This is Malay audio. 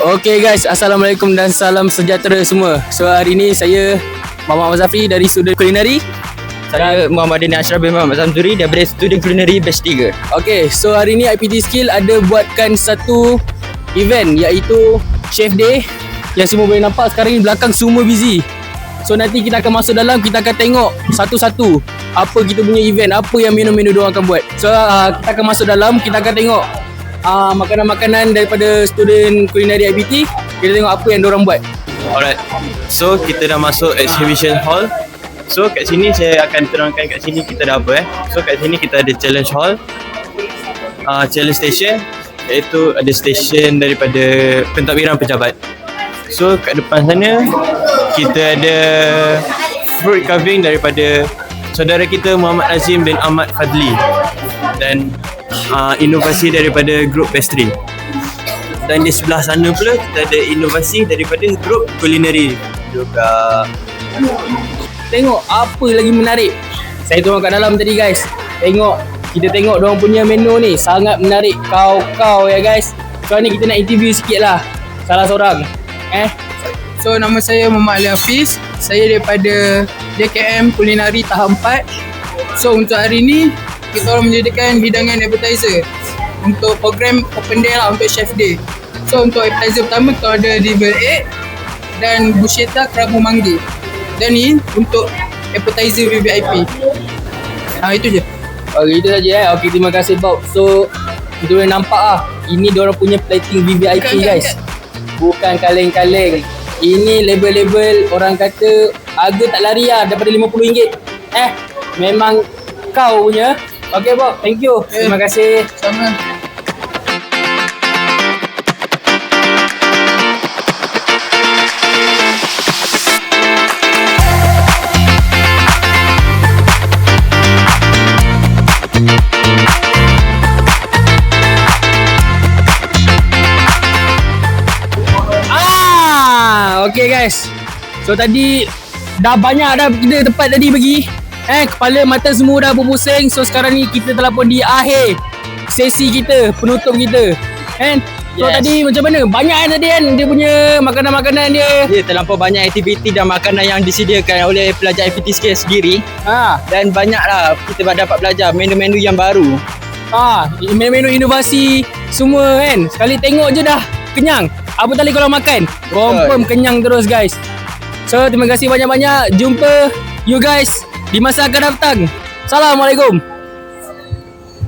Okay guys, Assalamualaikum dan salam sejahtera semua. So hari ini saya Muhammad Zafri dari Student Culinary. Saya Muhammad Dini Ashraf bin Muhammad Zamzuri daripada Student Culinary Batch 3. Okay, so hari ini IPT Skill ada buatkan satu event iaitu Chef Day yang semua boleh nampak sekarang ni belakang semua busy. So nanti kita akan masuk dalam, kita akan tengok satu-satu apa kita punya event, apa yang menu-menu diorang akan buat. So uh, kita akan masuk dalam, kita akan tengok uh, makanan-makanan daripada student culinary IPT. Kita tengok apa yang diorang buat. Alright. So kita dah masuk exhibition hall. So kat sini saya akan terangkan kat sini kita dah apa eh. So kat sini kita ada challenge hall. Uh, challenge station iaitu ada station daripada pentadbiran pejabat. So kat depan sana kita ada fruit carving daripada saudara kita Muhammad Azim bin Ahmad Fadli dan uh, inovasi daripada grup pastry. Dan di sebelah sana pula kita ada inovasi daripada grup culinary juga. Tengok apa lagi menarik. Saya tengok kat dalam tadi guys. Tengok kita tengok diorang punya menu ni sangat menarik kau-kau ya guys. So ni kita nak interview sikit lah salah seorang. Eh, So nama saya Muhammad Ali Hafiz Saya daripada JKM Kulinari Tahap 4 So untuk hari ni Kita orang menjadikan hidangan appetizer Untuk program open day lah untuk chef day So untuk appetizer pertama kita ada liver egg Dan bruschetta kerabu mangga Dan ni untuk appetizer VVIP Ha itu je okay, itu saja eh. Okey, terima kasih Bob. So kita boleh nampak ah, ini diorang punya plating VVIP Bukan, guys. bukan. Bukan kaleng-kaleng. Ini label-label orang kata harga tak lari lah daripada RM50. Eh, memang kau punya. Okay Bob, thank you. Eh. Terima kasih. Sama Ah, okay guys. So tadi dah banyak dah kita tempat tadi pergi. Eh, kepala mata semua dah berpusing. So sekarang ni kita telah pun di akhir sesi kita, penutup kita. Kan? So Yes. tadi macam mana? Banyak kan tadi kan dia punya makanan-makanan dia. Ya, terlampau banyak aktiviti dan makanan yang disediakan oleh pelajar IPT Skill sendiri Ha, dan banyaklah kita dapat belajar menu-menu yang baru. ha, menu-menu inovasi semua kan. Sekali tengok je dah kenyang. Apa tadi kalau makan? Confirm kenyang terus guys. So terima kasih banyak-banyak. Jumpa you guys di masa akan datang. Assalamualaikum.